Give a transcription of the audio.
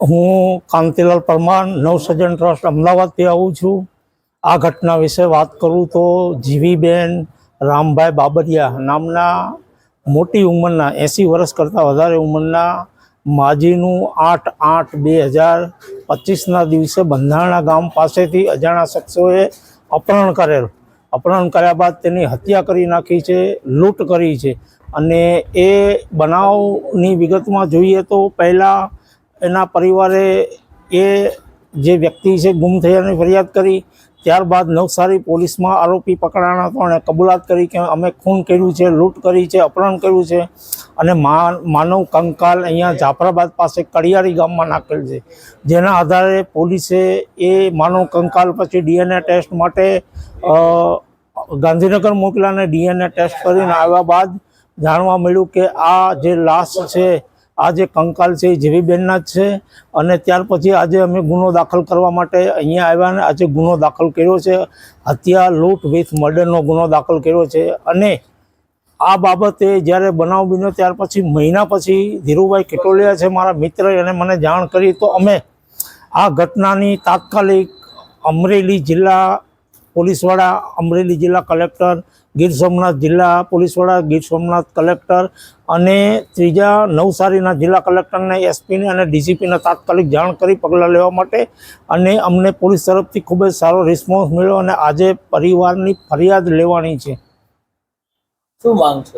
હું કાંતિલાલ પરમાર, નવસર્જન ટ્રસ્ટ અમદાવાદથી આવું છું. આ ઘટના વિશે વાત કરું તો જીવીબેન રામભાઈ બાબરિયા નામના મોટી ઉંમરના, એંસી વર્ષ કરતાં વધારે ઉંમરના માજીનું આઠ આઠ બે હજાર પચીસના દિવસે બંધારણા ગામ પાસેથી અજાણા શખ્સોએ અપહરણ કરેલ. અપહરણ કર્યા બાદ તેની હત્યા કરી નાખી છે, લૂંટ કરી છે અને એ બનાવની વિગતમાં જોઈએ તો પહેલાં એના પરિવારે એ જે વ્યક્તિ છે, ગુમ થયાની ફરિયાદ કરી. ત્યારબાદ નવસારી પોલીસમાં આરોપી પકડાણા હતો અને કબૂલાત કરી કે અમે ખૂન કર્યું છે, લૂંટ કરી છે, અપહરણ કર્યું છે અને માનવ કંકાલ અહીંયા જાફરાબાદ પાસે કડિયારી ગામમાં નાખેલ છે. જેના આધારે પોલીસે એ માનવ કંકાલ પછી ડીએનએ ટેસ્ટ માટે ગાંધીનગર મોકલ્યા અને ડીએનએ ટેસ્ટ કરીને આવ્યા બાદ જાણવા મળ્યું કે આ જે લાશ છે આ જે કંકાલ છે એ જીવીબેનના જ છે અને ત્યાર પછી આજે અમે ગુનો દાખલ કરવા માટે અહીંયા આવ્યા અને આજે ગુનો દાખલ કર્યો છે. હત્યા, લૂંટ, વિથ, મર્ડરનો ગુનો દાખલ કર્યો છે અને આ બાબતે જ્યારે બનાવ બન્યો ત્યાર પછી મહિના પછી ધીરુભાઈ કિટોલિયા છે મારા મિત્ર, એને મને જાણ કરી તો અમે આ ઘટનાની તાત્કાલિક અમરેલી જિલ્લા પોલીસવાળા, અમરેલી જિલ્લા કલેક્ટર ગીર સોમનાથ જિલ્લા પોલીસવાળા ગીર સોમનાથ કલેક્ટર અને ત્રીજા નવસારીના જિલ્લા કલેક્ટરને, એસપીને અને ડીસીપીને તાત્કાલિક જાણ કરી પગલાં લેવા માટે અને અમને પોલીસ તરફથી ખૂબ જ સારો રિસ્પોન્સ મળ્યો અને આજે પરિવારની ફરિયાદ લેવાની છે. શું માંગ છે?